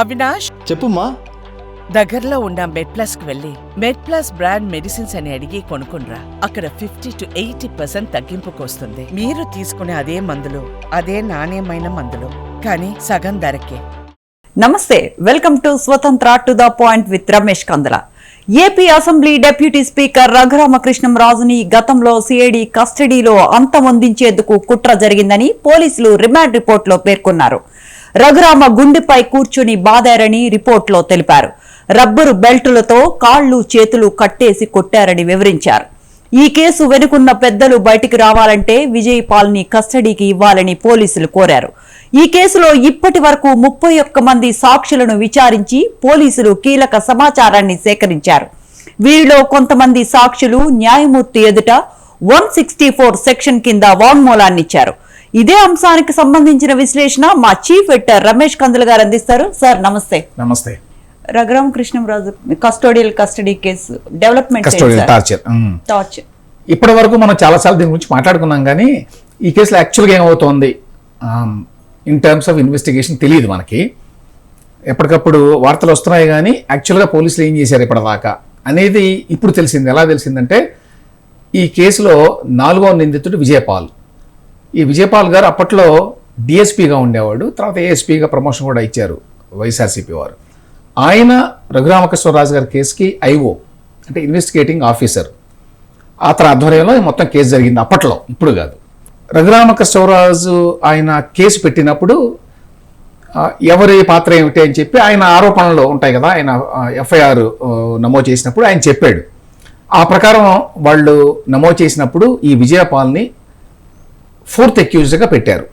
అవినాష్? చెప్పుమా దగ్గరలో ఉన్న మెడ్ ప్లస్కు వెళ్ళి మెడ్ ప్లస్ బ్రాండ్ మెడిసిన్స్ అని అడిగి కొనుక్కునరా అక్కడ ఫిఫ్టీ టు ఎయిటీ పర్సెంట్ తగ్గింపుకు వస్తుంది మీరు తీసుకునే అదే మందులు అదే నాణ్యమైన మందులు. కానీ సగం ధరకే. నమస్తే welcome to Swatantra to the point with Ramesh Kandala. AP assembly deputy speaker రఘురామకృష్ణంరాజుని గతంలో సిఐడి కస్టడీలో అంతమొందించేందుకు కుట్ర జరిగిందని పోలీసులు రిమాండ్ రిపోర్టులో పేర్కొన్నారు. రఘురామ గుండెపై కూర్చుని బాదారని రిపోర్టులో తెలిపారు. రబ్బరు బెల్టులతో కాళ్ళు చేతులు కట్టేసి కొట్టారని వివరించారు. ఈ కేసు వెనుకున్న పెద్దలు బయటికి రావాలంటే విజయ్ పాల్ని కస్టడీకి ఇవ్వాలని పోలీసులు కోరారు. ఈ కేసులో ఇప్పటి వరకు ముప్పై ఒక్క మంది సాక్షులను విచారించి పోలీసులు కీలక సమాచారాన్ని సేకరించారు. వీరిలో కొంతమంది సాక్షులు న్యాయమూర్తి ఎదుట వన్ సిక్స్టీ ఫోర్ సెక్షన్ కింద వాంగ్మూలాన్నిచ్చారు. ఇదే అంశానికి సంబంధించిన విశ్లేషణ మా చీఫ్ ఎడిటర్ రమేష్ కందుల గారు అందిస్తారు. సార్ నమస్తే. నమస్తే. Raghurama Krishnamraju custodial custody case development torture torture ఇప్పటి వరకు మనం చాలాసార్లు దీని గురించి మాట్లాడుకున్నాం కానీ ఈ కేసులో యాక్చువల్గా ఏమవుతోంది? ఇన్ టర్మ్స్ ఆఫ్ ఇన్వెస్టిగేషన్ తెలియదు మనకి. ఎప్పటికప్పుడు వార్తలు వస్తున్నాయి కానీ యాక్చువల్గా పోలీసులు ఏం చేశారు ఇప్పటిదాకా అనేది ఇప్పుడు తెలిసింది. ఎలా తెలిసిందంటే ఈ కేసులో నాలుగో నిందితుడు విజయపాల్. ఈ విజయపాల్ గారు అప్పట్లో డిఎస్పీగా ఉండేవాడు తర్వాత ఏఎస్పీగా ప్రమోషన్ కూడా ఇచ్చారు వైఎస్ఆర్సీపీ వారు. ఆయన రఘురామకృష్ణరాజు గారి కేసుకి ఐఓ అంటే ఇన్వెస్టిగేటింగ్ ఆఫీసర్. అతని ఆధ్వర్యంలో మొత్తం కేసు జరిగింది అప్పట్లో ఇప్పుడు కాదు. రఘురామకృష్ణరాజు ఆయన కేసు పెట్టినప్పుడు ఎవరి పాత్ర ఏమిటి అని చెప్పి ఆయన ఆరోపణలు ఉంటాయి కదా ఆయన ఎఫ్ఐఆర్ నమోదు చేసినప్పుడు ఆయన చెప్పాడు. ఆ ప్రకారం వాళ్ళు నమోదు చేసినప్పుడు ఈ విజయపాల్ని ఫోర్త్ అక్యూజ్డ్గా పెట్టారు.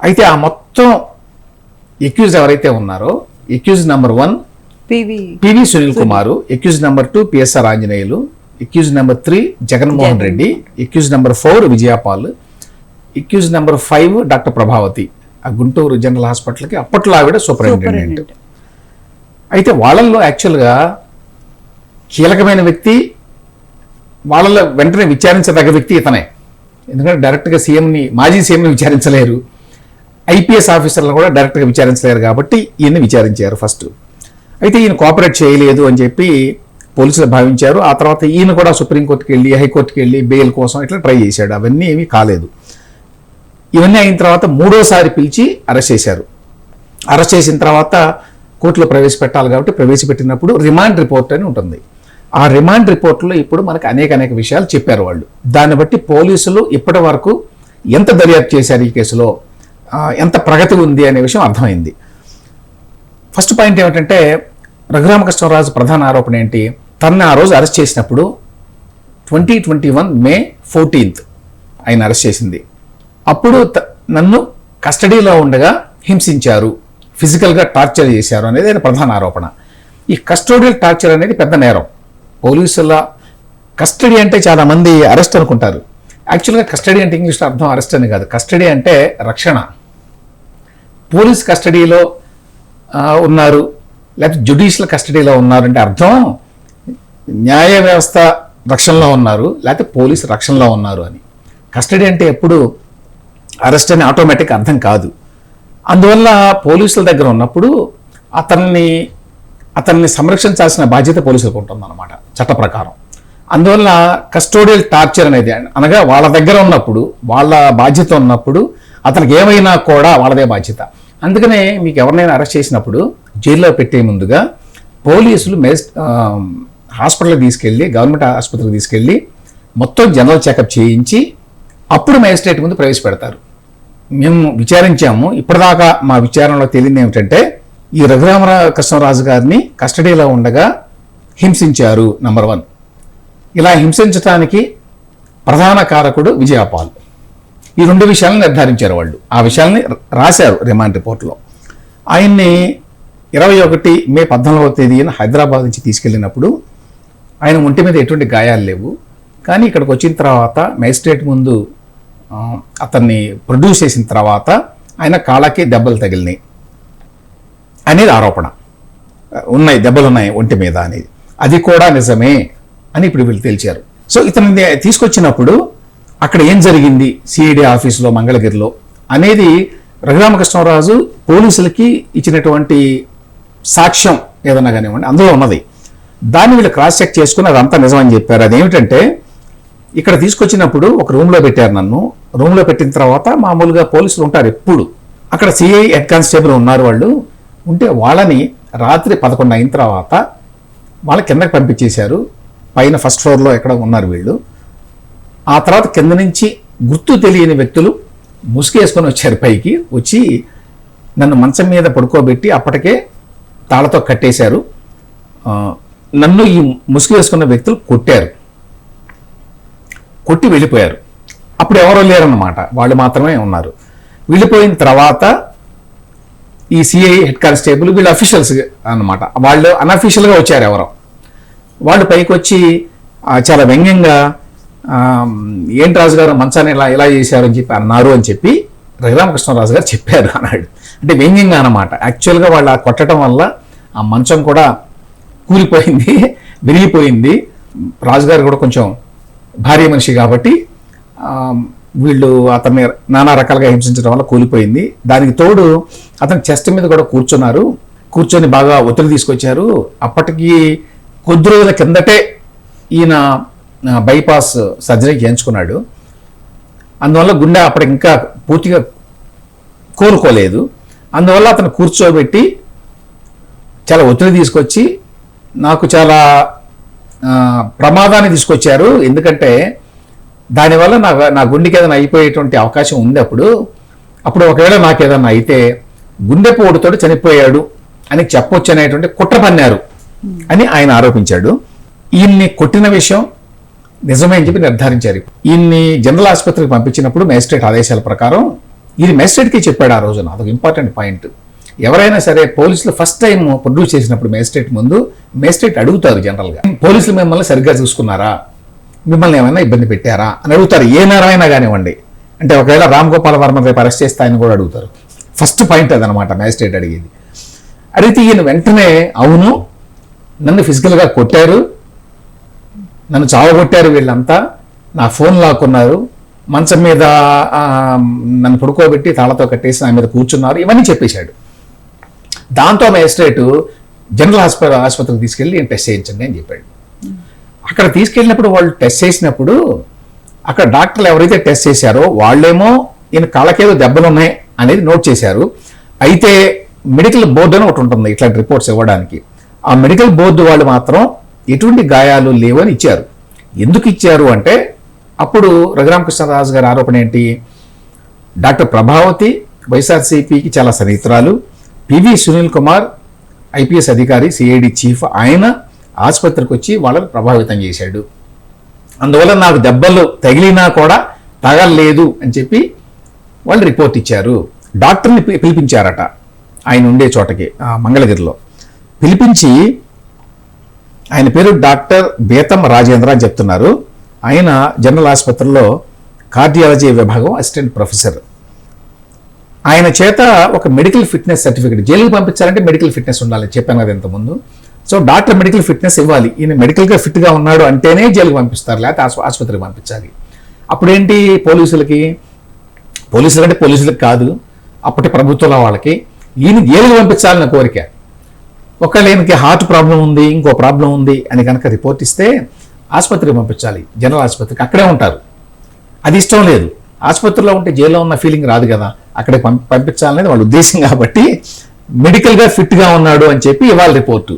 అయితే ఆ మొత్తం ఎక్యూజ్ ఎవరైతే ఉన్నారో accused number one PV PV Sunil Kumar accused number two PSR Anjaneyulu accused number three Jaganmohan Reddy accused number four Vijayapal accused number five doctor Prabhavati ఆ గుంటూరు జనరల్ హాస్పిటల్కి అప్పట్లో ఆవిడ సూపరింటెండెంట్. అయితే వాళ్ళల్లో యాక్చువల్గా కీలకమైన వ్యక్తి వాళ్ళలో వెంటనే విచారించదగ్గ వ్యక్తి ఇతనే. ఎందుకంటే డైరెక్ట్గా సీఎంని మాజీ సీఎంని విచారించలేరు. ఐపీఎస్ ఆఫీసర్లను కూడా డైరెక్ట్గా విచారించలేరు కాబట్టి ఈయన్ని విచారించారు ఫస్ట్. అయితే ఈయన కోఆపరేట్ చేయలేదు అని చెప్పి పోలీసులు భావించారు. ఆ తర్వాత ఈయన కూడా సుప్రీంకోర్టుకి వెళ్ళి హైకోర్టుకి వెళ్ళి బెయిల్ కోసం ఇట్లా ట్రై చేశాడు. అవన్నీ ఏమీ కాలేదు. ఇవన్నీ అయిన తర్వాత మూడోసారి పిలిచి అరెస్ట్ చేశారు. అరెస్ట్ చేసిన తర్వాత కోర్టులో ప్రవేశపెట్టాలి కాబట్టి ప్రవేశపెట్టినప్పుడు రిమాండ్ రిపోర్ట్ అని ఉంటుంది. ఆ రిమాండ్ రిపోర్ట్లో ఇప్పుడు మనకు అనేక అనేక విషయాలు చెప్పారు వాళ్ళు. దాన్ని బట్టి పోలీసులు ఇప్పటి వరకు ఎంత దర్యాప్తు చేశారు ఈ కేసులో? ఎంత ప్రగతి ఉంది అనే విషయం అర్థమైంది. ఫస్ట్ పాయింట్ ఏమిటంటే రఘురామకృష్ణరాజు ప్రధాన ఆరోపణ ఏంటి? తనని ఆ రోజు అరెస్ట్ చేసినప్పుడు twenty twenty one May fourteenth ఆయన అరెస్ట్ చేసింది. అప్పుడు త- నన్ను కస్టడీలో ఉండగా హింసించారు. ఫిజికల్గా టార్చర్ చేశారు అనేది ఆయన ప్రధాన ఆరోపణ. ఈ కస్టోడియల్ టార్చర్ అనేది పెద్ద నేరం. పోలీసుల కస్టడీ అంటే చాలామంది అరెస్ట్ అనుకుంటారు. యాక్చువల్గా కస్టడీ అంటే ఇంగ్లీష్లో అర్థం అరెస్ట్ అని కాదు. కస్టడీ అంటే రక్షణ. పోలీస్ కస్టడీలో ఉన్నారు. లేకపోతే జ్యుడిషియల్ కస్టడీలో ఉన్నారు అంటే అర్థం న్యాయ వ్యవస్థ రక్షణలో ఉన్నారు. లేకపోతే పోలీస్ రక్షణలో ఉన్నారు అని. కస్టడీ అంటే ఎప్పుడు అరెస్ట్ అని ఆటోమేటిక్ అర్థం కాదు. అందువల్ల పోలీసుల దగ్గర ఉన్నప్పుడు అతన్ని అతన్ని సంరక్షించాల్సిన బాధ్యత పోలీసులకు ఉంటుందన్నమాట చట్ట ప్రకారం. అందువల్ల కస్టోడియల్ టార్చర్ అనేది అనగా వాళ్ళ దగ్గర ఉన్నప్పుడు వాళ్ళ బాధ్యత ఉన్నప్పుడు అతనికి ఏమైనా కూడా వాళ్ళదే బాధ్యత. అందుకనే మీకు ఎవరినైనా అరెస్ట్ చేసినప్పుడు జైల్లో పెట్టే ముందుగా పోలీసులు మెస్ హాస్పిటల్కి తీసుకెళ్ళి గవర్నమెంట్ ఆసుపత్రికి తీసుకెళ్ళి మొత్తం జనరల్ చెకప్ చేయించి అప్పుడు మేజిస్ట్రేట్ ముందు ప్రవేశపెడతారు. మేము విచారించాము. ఇప్పటిదాకా మా విచారణలో తేలింది ఏమిటంటే ఈ రఘురామరా కృష్ణరాజు గారిని కస్టడీలో ఉండగా హింసించారు నంబర్ వన్ ఇలా హింసించడానికి ప్రధాన కారకుడు విజయపాల్. ఈ రెండు విషయాలను నిర్ధారించారు వాళ్ళు. ఆ విషయాల్ని రాశారు రిమాండ్ రిపోర్ట్లో. ఆయన్ని ఇరవై ఒకటి మే పద్నాలుగవ తేదీన హైదరాబాద్ నుంచి తీసుకెళ్ళినప్పుడు ఆయన ఒంటి మీద ఎటువంటి గాయాలు లేవు. కానీ ఇక్కడికి వచ్చిన తర్వాత మేజిస్ట్రేట్ ముందు అతన్ని ప్రొడ్యూస్ చేసిన తర్వాత ఆయన కాళ్ళకి దెబ్బలు తగిలినాయి. అనేది ఆరోపణ. ఉన్నాయి దెబ్బలు ఉన్నాయి ఒంటి మీద అనేది. అది కూడా నిజమే అని ఇప్పుడు వీళ్ళు తేల్చారు. సో ఇతని తీసుకొచ్చినప్పుడు అక్కడ ఏం జరిగింది? సిఐడి ఆఫీసులో మంగళగిరిలో అనేది రఘురామకృష్ణరాజు పోలీసులకి ఇచ్చినటువంటి సాక్ష్యం ఏదన్నా కానివ్వండి అందులో ఉన్నది. దాన్ని వీళ్ళు క్రాస్ చెక్ చేసుకుని అదంతా నిజమని చెప్పారు. అదేమిటంటే ఇక్కడ తీసుకొచ్చినప్పుడు ఒక రూమ్లో పెట్టారు నన్ను. రూమ్లో పెట్టిన తర్వాత మామూలుగా పోలీసులు ఉంటారు ఎప్పుడు. అక్కడ సిఐ హెడ్ కానిస్టేబుల్ ఉన్నారు వాళ్ళు. ఉంటే వాళ్ళని రాత్రి పదకొండు అయిన తర్వాత వాళ్ళ కిందకి పంపించేశారు. పైన ఫస్ట్ ఫ్లోర్లో ఎక్కడ ఉన్నారు వీళ్ళు. ఆ తర్వాత కింద నుంచి గుర్తు తెలియని వ్యక్తులు ముసుగేసుకొని వచ్చారు పైకి. వచ్చి నన్ను మంచం మీద పడుకోబెట్టి అప్పటికే తాళతో కట్టేశారు. నన్ను ఈ ముసుగు వేసుకున్న వ్యక్తులు కొట్టారు. కొట్టి వెళ్ళిపోయారు. అప్పుడు ఎవరో లేరన్నమాట. వాళ్ళు మాత్రమే ఉన్నారు. వెళ్ళిపోయిన తర్వాత ఈ సిఐ హెడ్ కానిస్టేబుల్ వీళ్ళు అఫీషియల్స్ అన్నమాట. వాళ్ళు అన్అఫీషియల్గా వచ్చారు ఎవరో. వాళ్ళు పైకి వచ్చి చాలా వ్యంగ్యంగా ఏంటి రాజు గారు మంచాన్ని ఇలా ఇలా చేశారు అని చెప్పి అన్నారు అని చెప్పి రఘురామకృష్ణరాజు గారు చెప్పారు అన్నాడు. అంటే వ్యంగ్యంగా అనమాట యాక్చువల్గా వాళ్ళు ఆ కొట్టడం వల్ల ఆ మంచం కూడా కూలిపోయింది విరిగిపోయింది. రాజుగారు కూడా కొంచెం భారీ మనిషి కాబట్టి వీళ్ళు అతన్ని నానా రకాలుగా హింసించడం వల్ల కూలిపోయింది. దానికి తోడు అతని చెస్ట్ మీద కూడా కూర్చున్నారు. కూర్చొని బాగా ఒత్తిడి తీసుకొచ్చారు. అప్పటికి కొద్ది రోజుల కిందటే ఈయన బైపాస్ సర్జరీ చేయించుకున్నాడు. అందువల్ల గుండె అప్పటికి ఇంకా పూర్తిగా కోలుకోలేదు. అందువల్ల అతను కూర్చోబెట్టి చాలా ఒత్తిడి తీసుకొచ్చి నాకు చాలా ప్రమాదాన్ని తీసుకొచ్చారు. ఎందుకంటే దానివల్ల నా నా గుండెకి ఏదైనా అయిపోయేటువంటి అవకాశం ఉంది అప్పుడు అప్పుడు ఒకవేళ నాకు ఏదైనా అయితే గుండెపోటుతో చనిపోయాడు అని చెప్పొచ్చు అనేటువంటి కుట్ర పన్నారు అని ఆయన ఆరోపించాడు. ఈయన్ని కొట్టిన విషయం నిజమే అని చెప్పి నిర్ధారించారు. ఈయన్ని జనరల్ ఆసుపత్రికి పంపించినప్పుడు మేజిస్ట్రేట్ ఆదేశాల ప్రకారం ఇది మేజిస్ట్రేట్కి చెప్పాడు ఆ రోజున. అదొక ఇంపార్టెంట్ పాయింట్. ఎవరైనా సరే పోలీసులు ఫస్ట్ టైం ప్రొడ్యూస్ చేసినప్పుడు మేజిస్ట్రేట్ ముందు మేజిస్ట్రేట్ అడుగుతారు జనరల్గా. పోలీసులు మిమ్మల్ని సరిగ్గా చూసుకున్నారా? మిమ్మల్ని ఏమైనా ఇబ్బంది పెట్టారా? అని అడుగుతారు. ఏ నేరమైనా కానివ్వండి. అంటే ఒకవేళ రామ్ గోపాల్ వర్మ రేపు అరెస్ట్ చేస్తే ఆయన కూడా అడుగుతారు. ఫస్ట్ పాయింట్ అదనమాట మ్యాజిస్ట్రేట్ అడిగేది. అడిగితే ఈయన వెంటనే అవును నన్ను ఫిజికల్గా కొట్టారు. నన్ను చావగొట్టారు వీళ్ళంతా. నా ఫోన్ లాక్కున్నారు. మంచం మీద నన్ను పడుకోబెట్టి తాళతో కట్టేసి నా మీద కూర్చున్నారు. ఇవన్నీ చెప్పేశాడు. దాంతో మ్యాజిస్ట్రేటు జనరల్ హాస్పిటల్ ఆసుపత్రికి తీసుకెళ్ళి నేను టెస్ట్ చేయించండి అని చెప్పాడు. అక్కడ తీసుకెళ్ళినప్పుడు వాళ్ళు టెస్ట్ చేసినప్పుడు అక్కడ డాక్టర్లు ఎవరైతే టెస్ట్ చేశారో వాళ్ళేమో ఈయన కాళ్ళకేదో దెబ్బలు ఉన్నాయి అనేది నోట్ చేశారు. అయితే మెడికల్ బోర్డు అని ఒకటి ఉంటుంది ఇట్లాంటి రిపోర్ట్స్ ఇవ్వడానికి. ఆ మెడికల్ బోర్డు వాళ్ళు మాత్రం ఎటువంటి గాయాలు లేవని ఇచ్చారు. ఎందుకు ఇచ్చారు అంటే అప్పుడు రఘురామకృష్ణరాజు గారి ఆరోపణ ఏంటి? డాక్టర్ ప్రభావతి వైఎస్ఆర్సీపీకి చాలా సన్నిహితురాలు. పివి సునీల్ కుమార్ ఐపీఎస్ అధికారి సిఐడి చీఫ్ ఆయన ఆసుపత్రికి వచ్చి వాళ్ళని ప్రభావితం చేశాడు. అందువల్ల నాకు దెబ్బలు తగిలినా కూడా తగలలేదు అని చెప్పి వాళ్ళు రిపోర్ట్ ఇచ్చారు. డాక్టర్ని పిలిపించారట ఆయన ఉండే చోటకి మంగళగిరిలో. పిలిపించి ఆయన పేరు డాక్టర్ బేతం రాజేంద్ర అని చెప్తున్నారు. ఆయన జనరల్ ఆసుపత్రిలో కార్డియాలజీ విభాగం అసిస్టెంట్ ప్రొఫెసర్. ఆయన చేత ఒక మెడికల్ ఫిట్నెస్ సర్టిఫికేట్ జైలుకి పంపించాలంటే మెడికల్ ఫిట్నెస్ ఉండాలి చెప్పాను కదా ఇంతకుముందు. సో డాక్టర్ మెడికల్ ఫిట్నెస్ ఇవ్వాలి. ఈయన మెడికల్గా ఫిట్గా ఉన్నాడు అంటేనే జైలుకి పంపిస్తారు లేకపోతే ఆసుపత్రికి పంపించాలి. అప్పుడేంటి పోలీసులకి? పోలీసులు అంటే పోలీసులకు కాదు అప్పటి ప్రభుత్వాల వాళ్ళకి. ఈయన జైలుకి పంపించాలన్న కోరిక. ఒకవేళ ఈయనకి హార్ట్ ప్రాబ్లం ఉంది ఇంకో ప్రాబ్లం ఉంది అని కనుక రిపోర్ట్ ఇస్తే ఆసుపత్రికి పంపించాలి. జనరల్ ఆసుపత్రికి అక్కడే ఉంటారు. అది ఇష్టం లేదు. ఆసుపత్రిలో ఉంటే జైల్లో ఉన్న ఫీలింగ్ రాదు కదా. అక్కడే పంపించాలనేది వాళ్ళ ఉద్దేశం కాబట్టి మెడికల్గా ఫిట్గా ఉన్నాడు అని చెప్పి ఇవాళ రిపోర్టు.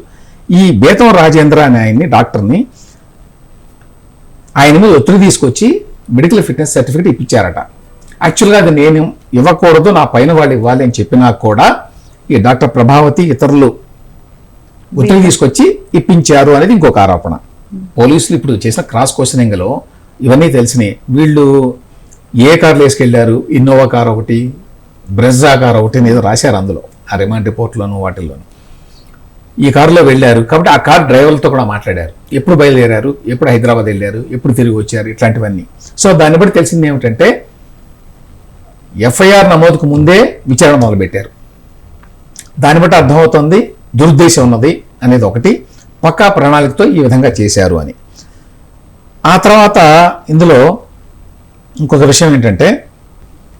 ఈ బేతం రాజేంద్ర అనే ఆయన్ని డాక్టర్ని ఆయన మీద ఒత్తిడి తీసుకొచ్చి మెడికల్ ఫిట్నెస్ సర్టిఫికేట్ ఇప్పించారట. యాక్చువల్గా అది నేను ఇవ్వకూడదు నా పైన వాళ్ళు ఇవ్వాలి అని చెప్పినా కూడా ఈ డాక్టర్ ప్రభావతి ఇతరులు ఒత్తిడి తీసుకొచ్చి ఇప్పించారు అనేది ఇంకొక ఆరోపణ. పోలీసులు ఇప్పుడు చేసిన క్రాస్ క్వశ్చనింగ్లో ఇవన్నీ తెలిసినాయి. వీళ్ళు ఏ కార్లు వేసుకెళ్ళారు? ఇన్నోవా కార్ ఒకటి బ్రెజా కార్ ఒకటి అని ఏదో రాశారు అందులో. ఆ రిమాండ్ రిపోర్ట్లోను వాటిల్లోను. ఈ కారులో వెళ్ళారు. కాబట్టి ఆ కార్ డ్రైవర్లతో కూడా మాట్లాడారు. ఎప్పుడు బయలుదేరారు? ఎప్పుడు హైదరాబాద్ వెళ్ళారు? ఎప్పుడు తిరిగి వచ్చారు? ఇట్లాంటివన్నీ. సో దాన్ని బట్టి తెలిసింది ఏమిటంటే ఎఫ్ఐఆర్ నమోదుకు ముందే విచారణ మొదలుపెట్టారు. దాన్ని బట్టి అర్థమవుతుంది దురుద్దేశం ఉన్నది అనేది ఒకటి. పక్కా ప్రణాళికతో ఈ విధంగా చేశారు అని. ఆ తర్వాత ఇందులో ఇంకొక విషయం ఏంటంటే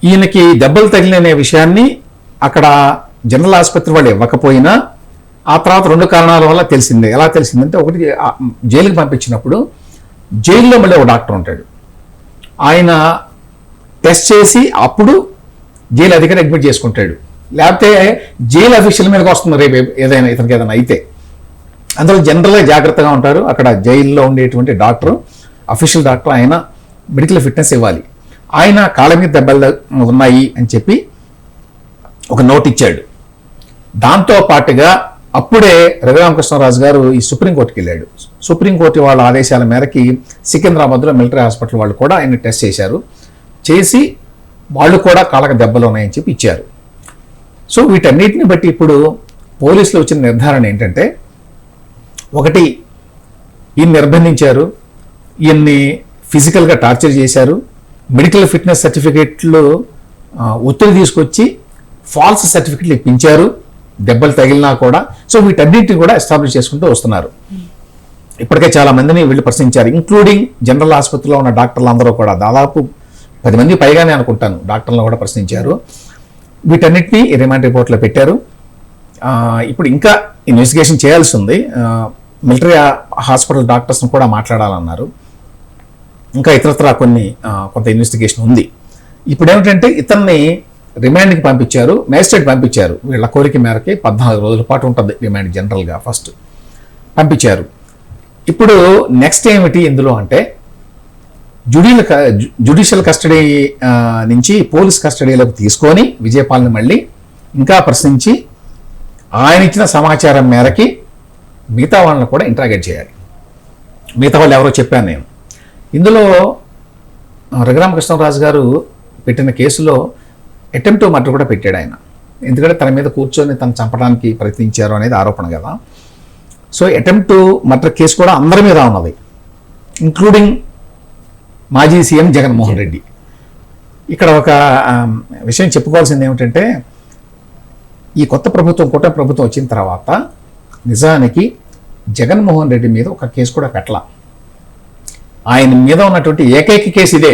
ఈయనకి దెబ్బలు తగిలిన విషయాన్ని అక్కడ జనరల్ ఆసుపత్రి వాళ్ళు ఇవ్వకపోయినా ఆ తర్వాత రెండు కారణాల వల్ల తెలిసిందే. ఎలా తెలిసిందంటే ఒకటి జైలుకి పంపించినప్పుడు జైల్లో మళ్ళీ ఒక డాక్టర్ ఉంటాడు. ఆయన టెస్ట్ చేసి అప్పుడు జైలు అధికారి అడ్మిట్ చేసుకుంటాడు. లేకపోతే జైలు అఫీషియల్ మీదకి వస్తుంది రేపు ఏదైనా ఇతనికి ఏదైనా అయితే. అందులో జనరల్గా జాగ్రత్తగా ఉంటారు. అక్కడ జైల్లో ఉండేటువంటి డాక్టర్ అఫీషియల్ డాక్టర్ ఆయన మెడికల్ ఫిట్నెస్ ఇవ్వాలి. ఆయన కాళ్ళ మీద దెబ్బలు ఉన్నాయి అని చెప్పి ఒక నోట్ ఇచ్చాడు. దాంతో పాటుగా అప్పుడే రఘురామకృష్ణరాజు గారు ఈ సుప్రీంకోర్టుకి వెళ్ళాడు. సుప్రీంకోర్టు వాళ్ళ ఆదేశాల మేరకి సికింద్రాబాద్లో మిలిటరీ హాస్పిటల్ వాళ్ళు కూడా ఆయన టెస్ట్ చేశారు. చేసి వాళ్ళు కూడా కాళ్ళకు దెబ్బలు ఉన్నాయని చెప్పి ఇచ్చారు. సో వీటన్నిటిని బట్టి ఇప్పుడు పోలీసులు వచ్చిన నిర్ధారణ ఏంటంటే ఒకటి ఈయన నిర్బంధించారు ఈయన్ని ఫిజికల్గా టార్చర్ చేశారు మెడికల్ ఫిట్నెస్ సర్టిఫికేట్లు ఒత్తిడి తీసుకొచ్చి ఫాల్స్ సర్టిఫికెట్లు ఇప్పించారు. దెబ్బలు తగిలినా కూడా సో వీటన్నిటిని కూడా ఎస్టాబ్లిష్ చేసుకుంటూ వస్తున్నారు. ఇప్పటికే చాలా మందిని వీళ్ళు ప్రశ్నించారు ఇంక్లూడింగ్ జనరల్ ఆసుపత్రిలో ఉన్న డాక్టర్లు అందరూ కూడా. దాదాపు పది మంది పైగానే అనుకుంటాను డాక్టర్లను కూడా ప్రశ్నించారు. వీటన్నిటినీ రిమాండ్ రిపోర్ట్లో పెట్టారు. ఇప్పుడు ఇంకా ఇన్వెస్టిగేషన్ చేయాల్సి ఉంది. మిలిటరీ హాస్పిటల్ డాక్టర్స్ని కూడా మాట్లాడాలన్నారు. ఇంకా ఇతరత్ర కొన్ని కొంత ఇన్వెస్టిగేషన్ ఉంది. ఇప్పుడు ఏమిటంటే ఇతన్ని రిమాండ్కి పంపించారు మేజిస్ట్రేట్ పంపించారు. వీళ్ళ కోరిక మేరకి పద్నాలుగు రోజుల పాటు ఉంటుంది రిమాండ్ జనరల్గా ఫస్ట్. పంపించారు. ఇప్పుడు నెక్స్ట్ ఏమిటి ఇందులో అంటే జుడియల్ జుడిషియల్ కస్టడీ నుంచి పోలీస్ కస్టడీలోకి తీసుకొని విజయపాల్ని మళ్ళీ ఇంకా ప్రశ్నించి ఆయన ఇచ్చిన సమాచారం మేరకి మిగతా వాళ్ళని కూడా ఇంట్రాగేట్ చేయాలి. మిగతా వాళ్ళు ఎవరో చెప్పాను నేను. ఇందులో రఘురామకృష్ణరాజు గారు పెట్టిన కేసులో అటెంప్ట్ మర్డర్ కూడా పెట్టాడు ఆయన. ఎందుకంటే తన మీద కూర్చొని తను చంపడానికి ప్రయత్నించారు అనేది ఆరోపణ కదా. సో అటెంప్ట్ మర్డర్ కేసు కూడా అందరి మీద ఉన్నది. ఇంక్లూడింగ్ మాజీ సీఎం జగన్మోహన్ రెడ్డి. ఇక్కడ ఒక విషయం చెప్పుకోవాల్సింది ఏమిటంటే ఈ కొత్త ప్రభుత్వం కూడా ప్రభుత్వం వచ్చిన తర్వాత నిజానికి జగన్మోహన్ రెడ్డి మీద ఒక కేసు కూడా పెట్టలా. ఆయన మీద ఉన్నటువంటి ఏకైక కేసు ఇదే.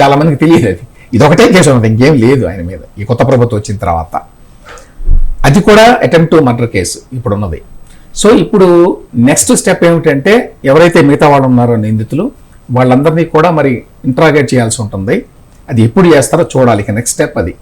చాలామందికి తెలియదు అది. ఇదొకటే కేసు ఉన్నది. ఇంకేం లేదు ఆయన మీద. ఈ కొత్త ప్రభుత్వం వచ్చిన తర్వాత. అది కూడా అటెంప్ట్ మర్డర్ కేసు ఇప్పుడు ఉన్నది సో ఇప్పుడు నెక్స్ట్ స్టెప్ ఏమిటంటే ఎవరైతే మిగతా వాళ్ళు ఉన్నారో నిందితులు వాళ్ళందరినీ కూడా మరి ఇంట్రాగేట్ చేయాల్సి ఉంటుంది. అది ఎప్పుడు చేస్తారో చూడాలి. ఇక నెక్స్ట్ స్టెప్ అది.